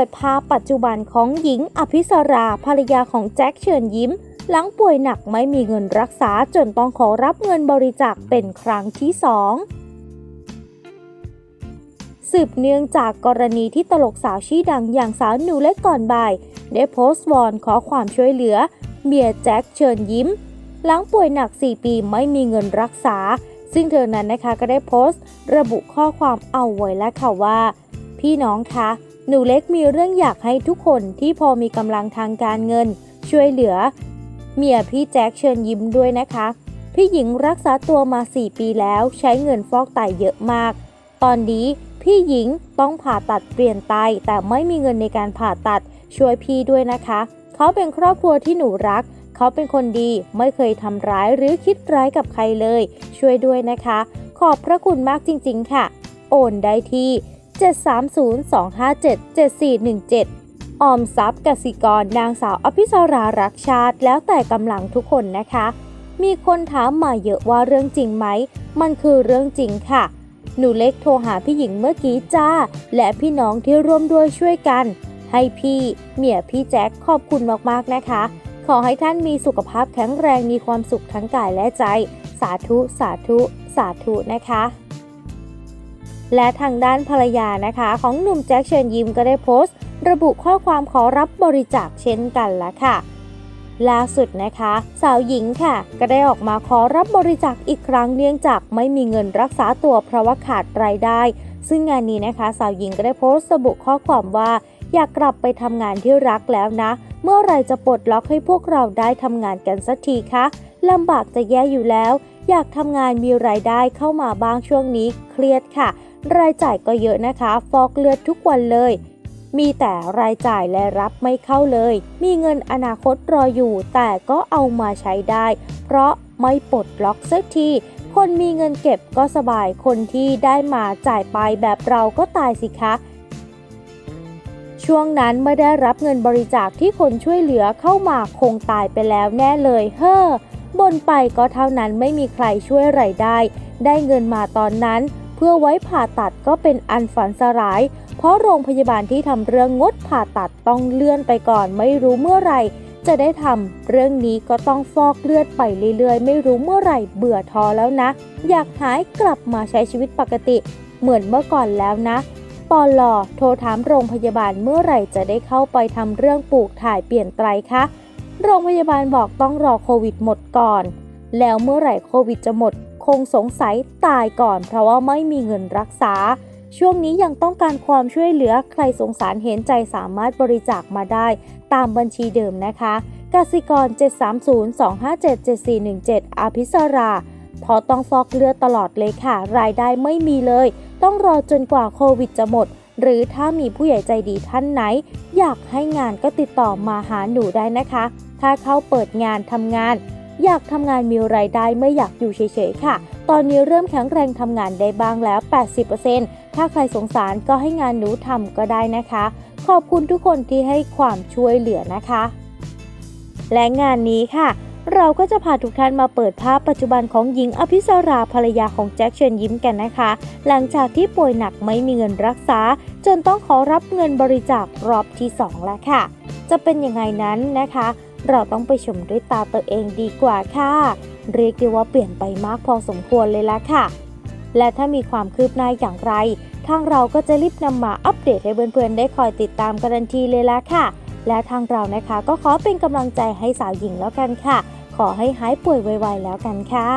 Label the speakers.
Speaker 1: ิดภาพปัจจุบันของหญิงอภิสราภรรยาของแจ็คเชิญยิ้ม หลังป่วยหนักไม่มีเงินรักษาจนต้องขอรับเงินบริจาคเป็นครั้งที่สองสืบเนื่องจากกรณีที่ตลกสาวชื่อดังอย่างสาวหนูเล็กก่อนบ่าย ได้โพสต์วอนขอความช่วยเหลือ เมียแจ็คเชิญยิ้ม หลังป่วยหนัก 4 ปีไม่มีเงินรักษา ซึ่งเธอนั้นนะคะก็ได้โพสต์ ระบุข้อความเอาไว้แล้วค่ะว่า พี่น้องคะ หนูเล็กมีเรื่องอยากให้ทุกคนที่พอมีกำลังทางการเงิน ช่วยเหลือ เมียพี่แจ็คเชิญยิ้มด้วยนะคะ พี่หญิงรักษาตัวมา 4 ปีแล้วใช้เงินฟอกไตเยอะมาก ตอนนี้พี่หญิงต้องผ่าตัดเปลี่ยนไตแต่ไม่มีเงินในการผ่าตัดช่วยพี่ด้วยนะคะ เขาเป็นครอบครัวที่หนูรัก เขาเป็นคนดีไม่เคยทำร้ายหรือคิดร้ายกับใครเลย ช่วยด้วยนะคะ ขอบพระคุณมากจริง ๆ ค่ะ โอนได้ที่ 730-257-7417 ออมทรัพย์กสิกรนางสาวอภิสรารักชาติ แล้วแต่กำลังทุกคนนะคะ มีคนถามมาเยอะว่าเรื่องจริงไหม มันคือเรื่องจริงค่ะ หนูเล็กโทรหาพี่หญิงเมื่อกี้จ้า และพี่น้องที่ร่วมด้วยช่วยกัน ให้พี่เมียพี่แจ็คขอบคุณมากๆนะคะ ขอให้ท่านมีสุขภาพแข็งแรงมีความสุขทั้งกายและใจ สาธุสาธุ สาธุนะคะ และทางด้านภรรยานะคะ ของหนุ่มแจ็คเชิญยิ้มก็ได้โพสต์ ระบุข้อความขอรับบริจาคเช่นกันละค่ะล่าสุดนะคะ สาวหญิงค่ะ ก็ได้ออกมาขอรับบริจาคอีกครั้งเนื่องจากไม่มีเงินรักษาตัวเพราะว่าขาดรายได้ ซึ่งงานนี้นะคะ สาวหญิงก็ได้โพสต์ระบุข้อความว่า อยากกลับไปทำงานที่รักแล้วนะ เมื่อไรจะปลดล็อกให้พวกเราได้ทำงานกันสักทีคะลำบากจะแย่อยู่แล้ว อยากทำงานมีรายได้เข้ามาบ้างช่วงนี้เครียดค่ะ รายจ่ายก็เยอะนะคะ ฟอกเลือดทุกวันเลย มีแต่รายจ่ายและรับไม่เข้าเลย มีเงินอนาคตรออยู่ แต่ก็เอามาใช้ได้ เพราะไม่ปลดล็อกสักทีคนมีเงินเก็บก็สบายคนที่ได้มาจ่ายไปแบบเราก็ตายสิคะช่วงนั้นไม่ได้รับเงินบริจาคที่คนช่วยเหลือเข้ามาคงตายไปแล้วแน่เลย เฮ้อบนไปก็เท่านั้นไม่มีใครช่วยไรายได้ ได้เงินมาตอนนั้น พื่อไว้ผ่าตัดก็เป็นอันฝันสลาย เพราะโรงพยาบาลที่ทำเรื่องงดผ่าตัดต้องเลื่อนไปก่อนไม่รู้เมื่อไหร่จะได้ทำเรื่องนี้ก็ต้องฟอกเลือดไปเรื่อยๆ ไม่รู้เมื่อไหร่เบื่อท้อแล้วนะ อยากหายกลับมาใช้ชีวิตปกติ เหมือนเมื่อก่อนแล้วนะปอลอโทรถามโรงพยาบาลเมื่อไหร่จะได้เข้าไปทำเรื่องปลูกถ่ายเปลี่ยนไตรคะโรงพยาบาลบอกต้องรอโควิดหมดก่อน แล้วเมื่อไหร่โควิดจะหมด งสงสัยตายก่อน เพราะว่าไม่มีเงินรักษา ช่วงนี้ยังต้องการความช่วยเหลือใครสงสารเห็นใจสามารถบริจาคมาได้ ตามบัญชีเดิมนะคะกสิกร 730-257-7417 อาภิสราเพราะต้องฟอกเลือดตลอดเลยค่ะ รายได้ไม่มีเลย ต้องรอจนกว่าโควิดจะหมด หรือถ้ามีผู้ใหญ่ใจดีท่านไหน อยากให้งานก็ติดต่อมาหาหนูได้นะคะ ถ้าเข้าเปิดงานทำงาน อยากทำงานมีรายได้ไม่อยากอยู่เฉยๆค่ะ ตอนนี้เริ่มแข็งแรงทำงานได้บ้างแล้ว 80%ถ้าใครสงสารก็ให้งานหนูทำก็ได้นะคะ ขอบคุณทุกคนที่ให้ความช่วยเหลือนะคะ และงานนี้ค่ะเราก็จะพาทุกท่านมาเปิดภาพปัจจุบันของหญิงอภิสราภรรยาของแจ็คเชิญยิ้มกันนะคะ หลังจากที่ป่วยหนักไม่มีเงินรักษา จนต้องขอรับเงินบริจาครอบที่ 2 แล้วค่ะ จะเป็นยังไงนั้นนะคะ เราต้องไปชมด้วยตาตัวเองดีกว่าค่ะ เรียกได้ว่าเปลี่ยนไปมากพอสมควรเลยละค่ะ และถ้ามีความคืบหน้าอย่างไร ทางเราก็จะรีบนำมาอัปเดตให้เพื่อนๆได้คอยติดตามกันทันทีเลยละค่ะ และทางเรานะคะก็ขอเป็นกำลังใจให้สาวหญิงแล้วกันค่ะ ขอให้หายป่วยไวๆแล้วกันค่ะ